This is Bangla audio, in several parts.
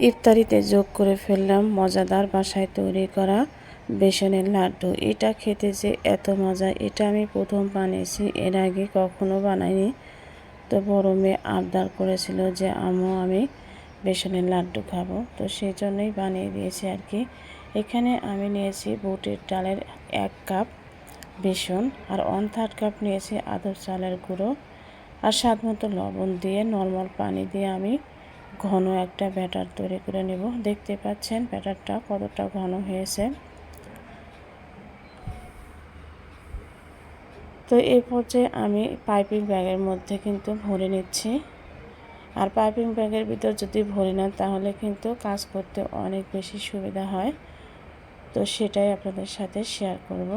ইফতারিতে যোগ করে ফেললাম মজাদার বাসায় তৈরি করা বেসনের লাড্ডু। এটা খেতে যে এত মজা, এটা আমি প্রথম বানিয়েছি, এর আগে কখনো বানাইনি। তো বড় মেয়ে আবদার করেছিল যে, আম্মু, আমি বেসনের লাড্ডু খাব। তো সেই জন্যই বানিয়ে দিয়েছি আর কি। এখানে আমি নিয়েছি বুটের ডালের এক কাপ বেসন আর ওয়ান থার্ড কাপ নিয়েছি আদর চালের গুঁড়ো আর স্বাদ মতো লবণ দিয়ে নর্মাল পানি দিয়ে আমি ঘন একটা ব্যাটার তৈরি করে নেব। দেখতে পাচ্ছেন ব্যাটারটা কতটা ঘন হয়েছে। তো এই পর্যায়ে আমি পাইপিং ব্যাগের মধ্যে কিন্তু ভরে নিচ্ছি। আর পাইপিং ব্যাগের ভিতর যদি ভরি না তাহলে কিন্তু কাজ করতে অনেক বেশি সুবিধা হয়। তো সেটাই আপনাদের সাথে শেয়ার করব।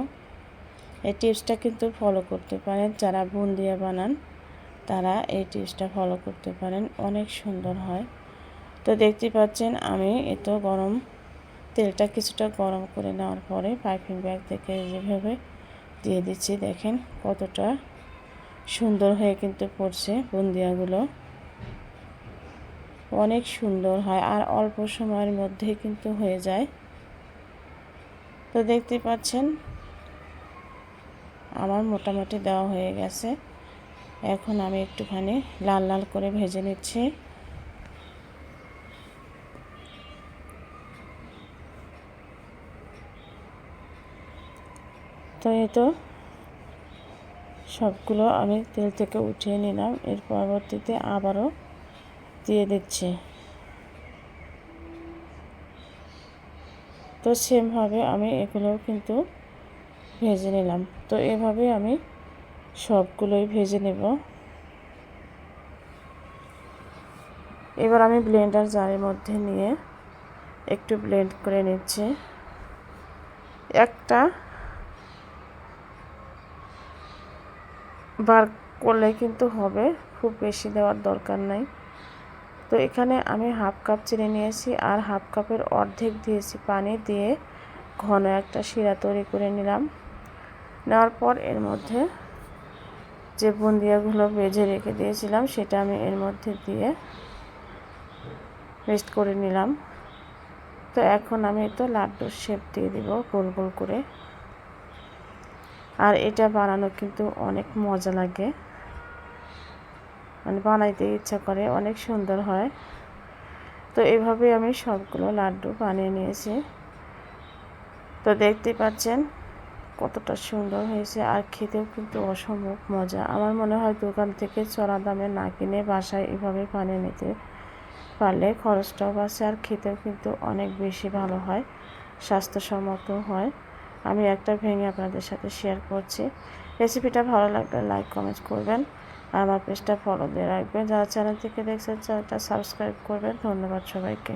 এই টিপসটা কিন্তু ফলো করতে পারেন, যারা বুন্দিয়া বানান। তারা এই টিপসটা ফলো করতে পারেন, অনেক সুন্দর হয়। তো দেখতে পাচ্ছেন, আমি এত গরম তেলটা কিছুটা গরম করে নেওয়ার পরে পাইপিং ব্যাগ থেকে যেভাবে দিয়ে দিচ্ছি, দেখেন কতটা সুন্দর হয়ে কিন্তু পড়ছে বুন্দিয়াগুলো। অনেক সুন্দর হয় আর অল্প সময়ের মধ্যেই কিন্তু হয়ে যায়। তো দেখতে পাচ্ছেন, আমার মোটামুটি দেওয়া হয়ে গেছে। এখন আমি একটুখানি লাল লাল করে ভেজে নিচ্ছি। তো এই তো সবগুলো আমি তেল থেকে উঠিয়ে নিলাম। এর পরবর্তীতে আবারও দিয়ে দিচ্ছি। তো সেমভাবে আমি এগুলোও কিন্তু ভেজে নিলাম। তো এভাবে আমি সবগুলোই ভেজে নেব। এবার আমি ব্লেন্ডার জারের মধ্যে নিয়ে একটু ব্লেন্ড করে নিচ্ছি। একটা বার করলে কিন্তু হবে, খুব বেশি দেওয়ার দরকার নাই। তো এখানে আমি হাফ কাপ চিনি নিয়েছি আর হাফ কাপের অর্ধেক দিয়েছি পানি দিয়ে ঘন একটা শিরা তৈরি করে নিলাম। নেওয়ার পর এর মধ্যে যে বুন্দিয়াগুলো বেজে রেখে দিয়েছিলাম, সেটা আমি এর মধ্যে দিয়ে পেস্ট করে নিলাম। তো এখন আমি তো লাড্ডুর শেপ দিয়ে দিব, গোল গোল করে। আর এটা বানানো কিন্তু অনেক মজা লাগে। মানে বানাইতে ইচ্ছা করে, অনেক সুন্দর হয়। তো এভাবে আমি সবগুলো লাড্ডু বানিয়ে নিয়েছি। তো দেখতে পাচ্ছেন কতটা সুন্দর হয়েছে আর খেতেও কিন্তু অসম্ভব মজা। আমার মনে হয় দোকান থেকে চড়া দামে না কিনে বাসায় এভাবে বানিয়ে নিতে পারলে খরচটাও বাঁচে আর খেতেও কিন্তু অনেক বেশি ভালো হয়, স্বাস্থ্যসম্মত হয়। আমি একটা ভেঙে আপনাদের সাথে শেয়ার করছি। রেসিপিটা ভালো লাগলে লাইক কমেন্ট করবেন। আর আমার পেজটা ফলো দিয়ে রাখবেন। যারা চ্যানেল থেকে দেখছেন চ্যানেলটা সাবস্ক্রাইব করবেন। ধন্যবাদ সবাইকে।